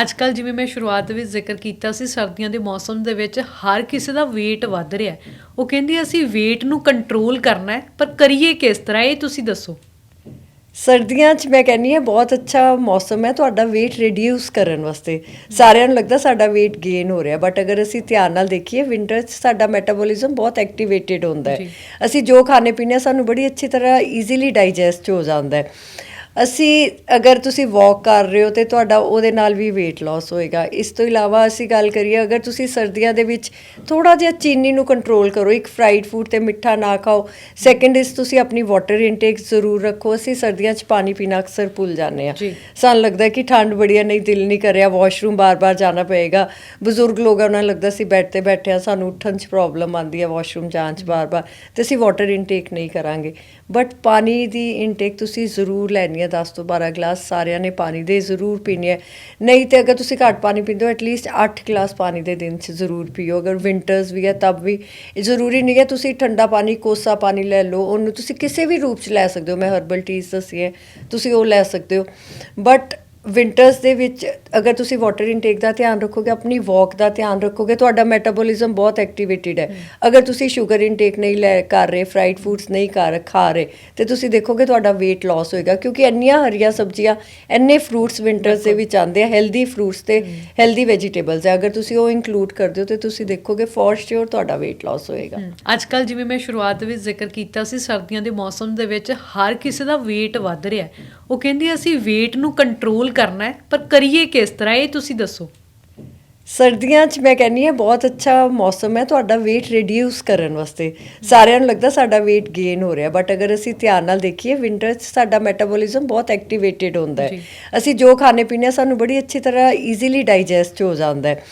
ਅੱਜ ਕੱਲ ਜਿਵੇਂ ਮੈਂ ਸ਼ੁਰੂਆਤ ਵਿੱਚ ਜ਼ਿਕਰ ਕੀਤਾ ਸੀ ਸਰਦੀਆਂ ਦੇ ਮੌਸਮ ਦੇ ਵਿੱਚ ਹਰ ਕਿਸੇ ਦਾ weight ਵੱਧ ਰਿਹਾ ਉਹ ਕਹਿੰਦੀ ਅਸੀਂ weight ਨੂੰ ਕੰਟਰੋਲ ਕਰਨਾ ਹੈ ਪਰ ਕਰੀਏ ਕਿਸ ਤਰ੍ਹਾਂ ਇਹ ਤੁਸੀਂ ਦੱਸੋ। ਸਰਦੀਆਂ 'ਚ ਮੈਂ ਕਹਿੰਨੀ ਹਾਂ ਬਹੁਤ ਅੱਛਾ ਮੌਸਮ ਹੈ ਤੁਹਾਡਾ weight ਰਿਡਿਊਸ ਕਰਨ ਵਾਸਤੇ। ਸਾਰਿਆਂ ਨੂੰ ਲੱਗਦਾ ਸਾਡਾ weight ਗੇਨ ਹੋ ਰਿਹਾ ਬਟ ਅਗਰ ਅਸੀਂ ਧਿਆਨ ਨਾਲ ਦੇਖੀਏ ਵਿੰਟਰ 'ਚ ਸਾਡਾ ਮੈਟਾਬੋਲਿਜ਼ਮ ਬਹੁਤ ਐਕਟੀਵੇਟਿਡ ਹੁੰਦਾ ਹੈ। ਅਸੀਂ ਜੋ ਖਾਣੇ ਪੀਣੇ ਸਾਨੂੰ ਬੜੀ ਅੱਛੀ ਤਰ੍ਹਾਂ ਈਜ਼ੀਲੀ ਡਾਈਜੈਸਟ ਹੋ ਜਾਂਦਾ ਹੈ। ਅਸੀਂ ਅਗਰ ਤੁਸੀਂ ਵਾਕ ਕਰ ਰਹੇ ਹੋ ਤੇ ਤੁਹਾਡਾ ਉਹਦੇ ਨਾਲ ਵੀ weight loss ਹੋਏਗਾ। ਇਸ ਤੋਂ ਇਲਾਵਾ ਅਸੀਂ ਗੱਲ ਕਰੀਏ ਅਗਰ ਤੁਸੀਂ ਸਰਦੀਆਂ ਦੇ ਵਿੱਚ ਥੋੜਾ ਜਿਹਾ ਚੀਨੀ ਨੂੰ ਕੰਟਰੋਲ ਕਰੋ ਇੱਕ ਫਰਾਈਡ ਫੂਡ ਤੇ ਮਿੱਠਾ ਨਾ ਖਾਓ ਸੈਕੰਡ ਇਸ ਤੁਸੀਂ ਆਪਣੀ ਵਾਟਰ ਇਨਟੇਕ ਜ਼ਰੂਰ ਰੱਖੋ ਅਸੀਂ ਸਰਦੀਆਂ 'ਚ ਪਾਣੀ ਪੀਣਾ ਅਕਸਰ ਭੁੱਲ ਜਾਂਦੇ ਆ। ਸਾਨੂੰ ਲੱਗਦਾ ਕਿ ਠੰਡ ਬੜੀ ਹੈ ਨਹੀਂ ਦਿਲ ਨਹੀਂ ਕਰ ਰਿਹਾ ਵਾਸ਼ਰੂਮ ਬਾਰ-ਬਾਰ ਜਾਣਾ ਪਏਗਾ। ਬਜ਼ੁਰਗ ਲੋਕਾਂ ਨੂੰ ਲੱਗਦਾ ਸੀ ਬੈੱਡ ਤੇ ਬੈਠੇ ਆ ਸਾਨੂੰ ਉੱਠਣ 'ਚ ਪ੍ਰੋਬਲਮ ਆਉਂਦੀ ਹੈ ਵਾਸ਼ਰੂਮ ਜਾਣ 'ਚ ਬਾਰ-ਬਾਰ ਤੇ ਅਸੀਂ ਵਾਟਰ ਇਨਟੇਕ ਨਹੀਂ ਕਰਾਂਗੇ। ਬਟ ਪਾਣੀ ਦੀ ਇਨਟੇਕ ਤੁਸੀਂ ਜ਼ਰੂਰ ਲੈਣੀ ਹੈ 10 ਤੋਂ 12 ਗਲਾਸ ਸਾਰਿਆਂ ਨੇ ਪਾਣੀ ਦੇ ਜ਼ਰੂਰ ਪੀਣੇ ਹੈ। ਨਹੀਂ ਤੇ ਅਗਰ ਤੁਸੀਂ ਘੱਟ ਪਾਣੀ ਪੀਂਦੇ ਹੋ ਐਟਲੀਸਟ 8 ਗਲਾਸ ਪਾਣੀ ਦੇ ਦਿਨ 'ਚ ਜ਼ਰੂਰ ਪੀਓ। ਅਗਰ ਵਿੰਟਰਸ ਵੀ ਹੈ, ਤਬ ਵੀ ਇਹ ਜ਼ਰੂਰੀ ਨਹੀਂ ਹੈ, ਤੁਸੀਂ ਠੰਡਾ ਪਾਣੀ, ਕੋਸਾ ਪਾਣੀ ਲੈ ਲਓ। ਉਹਨੂੰ ਤੁਸੀਂ ਕਿਸੇ ਵੀ ਰੂਪ 'ਚ ਲੈ ਸਕਦੇ ਹੋ। ਮੈਂ ਹਰਬਲ ਟੀਜ਼ ਦੱਸੀ ਹੈ ਤੁਸੀਂ ਉਹ ਲੈ ਸਕਦੇ ਹੋ। ਬਟ ਵਿੰਟਰਸ ਦੇ ਵਿੱਚ ਅਗਰ ਤੁਸੀਂ ਵਾਟਰ ਇਨਟੇਕ ਦਾ ਧਿਆਨ ਰੱਖੋਗੇ ਆਪਣੀ ਵਾਕ ਦਾ ਧਿਆਨ ਰੱਖੋਗੇ ਤੁਹਾਡਾ ਮੈਟਾਬੋਲਿਜ਼ਮ ਬਹੁਤ ਐਕਟੀਵੇਟਿਡ ਹੈ। ਅਗਰ ਤੁਸੀਂ ਸ਼ੂਗਰ ਇਨਟੇਕ ਨਹੀਂ ਲੈ ਕਰ ਰਹੇ ਫਰਾਈਡ ਫੂਡਸ ਨਹੀਂ ਕਰ ਖਾ ਰਹੇ ਤੇ ਤੁਸੀਂ ਦੇਖੋਗੇ ਤੁਹਾਡਾ weight loss ਹੋਏਗਾ ਕਿਉਂਕਿ ਇੰਨੀਆਂ ਹਰੀਆਂ ਸਬਜ਼ੀਆਂ ਇੰਨੇ ਫਰੂਟਸ ਵਿੰਟਰਸ ਦੇ ਵਿੱਚ ਆਉਂਦੇ ਆ ਹੈਲਦੀ ਫਰੂਟਸ ਤੇ ਹੈਲਦੀ ਵੈਜੀਟੇਬਲਸ ਹੈ। ਅਗਰ ਤੁਸੀਂ ਉਹ ਇਨਕਲੂਡ ਕਰਦੇ ਹੋ ਤੇ ਤੁਸੀਂ ਦੇਖੋਗੇ ਫੋਰ ਸ਼ੋਰ ਤੁਹਾਡਾ weight loss ਹੋਏਗਾ। ਅੱਜ ਕੱਲ ਜਿਵੇਂ ਮੈਂ ਸ਼ੁਰੂਆਤ ਵਿੱਚ ਜ਼ਿਕਰ ਕੀਤਾ ਸੀ ਸਰਦੀਆਂ ਦੇ ਮੌਸਮ ਦੇ ਵਿੱਚ ਹਰ ਕਿਸੇ ਦਾ weight ਵੱਧ ਰਿਹਾ ਹੈ। ਉਹ ਕਹਿੰਦੀ ਅਸੀਂ weight ਨੂੰ ਕੰਟਰੋਲ ਕਰਨਾ ਹੈ ਪਰ ਕਰੀਏ ਕਿਸ ਤਰ੍ਹਾਂ? ਇਹ ਤੁਸੀਂ ਦੱਸੋ। ਸਰਦੀਆਂ 'ਚ ਮੈਂ ਕਹਿੰਨੀ ਹਾਂ ਬਹੁਤ ਅੱਛਾ ਮੌਸਮ ਹੈ ਤੁਹਾਡਾ weight ਰਿਡਿਊਸ ਕਰਨ ਵਾਸਤੇ। ਸਾਰਿਆਂ ਨੂੰ ਲੱਗਦਾ ਸਾਡਾ weight ਗੇਨ ਹੋ ਰਿਹਾ ਬਟ ਅਗਰ ਅਸੀਂ ਧਿਆਨ ਨਾਲ ਦੇਖੀਏ ਵਿੰਟਰ 'ਚ ਸਾਡਾ ਮੈਟਾਬੋਲਿਜ਼ਮ ਬਹੁਤ ਐਕਟੀਵੇਟਿਡ ਹੁੰਦਾ ਹੈ। ਅਸੀਂ ਜੋ ਖਾਣੇ ਪੀਣੇ ਆ, ਸਾਨੂੰ ਬੜੀ ਅੱਛੀ ਤਰ੍ਹਾਂ ਈਜ਼ੀਲੀ ਡਾਈਜੈਸਟ ਹੋ ਜਾਂਦਾ ਹੈ।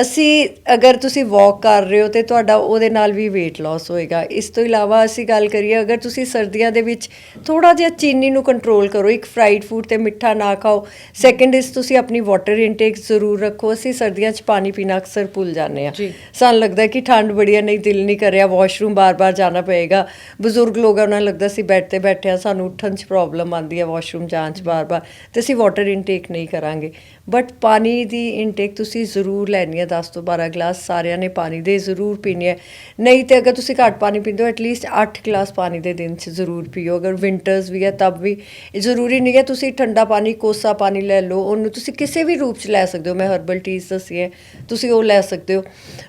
ਅਸੀਂ ਅਗਰ ਤੁਸੀਂ ਵਾਕ ਕਰ ਰਹੇ ਹੋ ਤੇ ਤੁਹਾਡਾ ਉਹਦੇ ਨਾਲ ਵੀ weight loss ਹੋਏਗਾ। ਇਸ ਤੋਂ ਇਲਾਵਾ ਅਸੀਂ ਗੱਲ ਕਰੀਏ ਅਗਰ ਤੁਸੀਂ ਸਰਦੀਆਂ ਦੇ ਵਿੱਚ ਥੋੜਾ ਜਿਹਾ ਚੀਨੀ ਨੂੰ ਕੰਟਰੋਲ ਕਰੋ ਇੱਕ ਫਰਾਈਡ ਫੂਡ ਤੇ ਮਿੱਠਾ ਨਾ ਖਾਓ ਸੈਕੰਡ ਇਸ ਤੁਸੀਂ ਆਪਣੀ ਵਾਟਰ ਇਨਟੇਕ ਜ਼ਰੂਰ ਰੱਖੋ। ਅਸੀਂ ਸਰਦੀਆਂ 'ਚ ਪਾਣੀ ਪੀਣਾ ਅਕਸਰ ਭੁੱਲ ਜਾਂਦੇ ਆ। ਸਾਨੂੰ ਲੱਗਦਾ ਕਿ ਠੰਡ ਬੜੀ ਹੈ ਨਹੀਂ ਦਿਲ ਨਹੀਂ ਕਰ ਰਿਹਾ ਵਾਸ਼ਰੂਮ ਬਾਰ-ਬਾਰ ਜਾਣਾ ਪਏਗਾ। ਬਜ਼ੁਰਗ ਲੋਕਾਂ ਨੂੰ ਲੱਗਦਾ ਸੀ ਬੈੱਡ ਤੇ ਬੈਠੇ ਆ ਸਾਨੂੰ ਉੱਠਣ 'ਚ ਪ੍ਰੋਬਲਮ ਆਉਂਦੀ ਹੈ ਵਾਸ਼ਰੂਮ ਜਾਣ 'ਚ ਬਾਰ-ਬਾਰ ਤੇ ਅਸੀਂ ਵਾਟਰ ਇਨਟੇਕ ਨਹੀਂ ਕਰਾਂਗੇ। ਬਟ ਪਾਣੀ ਦੀ ਇਨਟੇਕ ਤੁਸੀਂ ਜ਼ਰੂਰ ਲੈਣੀ ਹੈ 10 ਤੋਂ 12 ਗਲਾਸ ਸਾਰਿਆਂ ਨੇ ਪਾਣੀ ਦੇ ਜ਼ਰੂਰ ਪੀਣੇ ਹੈ। ਨਹੀਂ ਤੇ ਅਗਰ ਤੁਸੀਂ ਘੱਟ ਪਾਣੀ ਪੀਂਦੇ ਹੋ ਐਟਲੀਸਟ 8 ਗਲਾਸ ਪਾਣੀ ਦੇ ਦਿਨ 'ਚ ਜ਼ਰੂਰ ਪੀਓ। ਅਗਰ ਵਿੰਟਰਸ ਵੀ ਹੈ, ਤਬ ਵੀ ਇਹ ਜ਼ਰੂਰੀ ਨਹੀਂ ਹੈ, ਤੁਸੀਂ ਠੰਡਾ ਪਾਣੀ, ਕੋਸਾ ਪਾਣੀ ਲੈ ਲਓ। ਉਹਨੂੰ ਤੁਸੀਂ ਕਿਸੇ ਵੀ ਰੂਪ 'ਚ ਲੈ ਸਕਦੇ ਹੋ। ਮੈਂ ਹਰਬਲ ਟੀਜ਼ ਦੱਸੀ ਹੈ ਤੁਸੀਂ ਉਹ ਲੈ ਸਕਦੇ ਹੋ।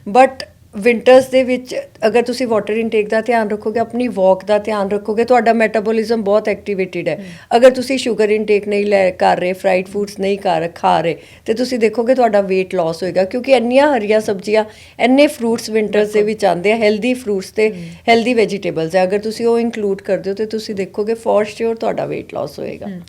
ਬਟ ਵਿੰਟਰਸ ਦੇ ਵਿੱਚ ਅਗਰ ਤੁਸੀਂ ਵਾਟਰ ਇਨਟੇਕ ਦਾ ਧਿਆਨ ਰੱਖੋਗੇ ਆਪਣੀ ਵਾਕ ਦਾ ਧਿਆਨ ਰੱਖੋਗੇ ਤੁਹਾਡਾ ਮੈਟਾਬੋਲਿਜ਼ਮ ਬਹੁਤ ਐਕਟੀਵੇਟਿਡ ਹੈ। ਅਗਰ ਤੁਸੀਂ ਸ਼ੂਗਰ ਇਨਟੇਕ ਨਹੀਂ ਲੈ ਕਰ ਰਹੇ ਫਰਾਈਡ ਫੂਡਸ ਨਹੀਂ ਕਰ ਖਾ ਰਹੇ ਤੇ ਤੁਸੀਂ ਦੇਖੋਗੇ ਤੁਹਾਡਾ weight loss ਹੋਏਗਾ ਕਿਉਂਕਿ ਇੰਨੀਆਂ ਹਰੀਆਂ ਸਬਜ਼ੀਆਂ ਇੰਨੇ ਫਰੂਟਸ ਵਿੰਟਰਸ ਦੇ ਵਿੱਚ ਆਉਂਦੇ ਆ ਹੈਲਦੀ ਫਰੂਟਸ ਤੇ ਹੈਲਦੀ ਵੈਜੀਟੇਬਲਸ ਹੈ। ਅਗਰ ਤੁਸੀਂ ਉਹ ਇਨਕਲੂਡ ਕਰਦੇ ਹੋ ਤੇ ਤੁਸੀਂ ਦੇਖੋਗੇ ਫੋਰ ਸ਼ੋਰ ਤੁਹਾਡਾ weight loss ਹੋਏਗਾ।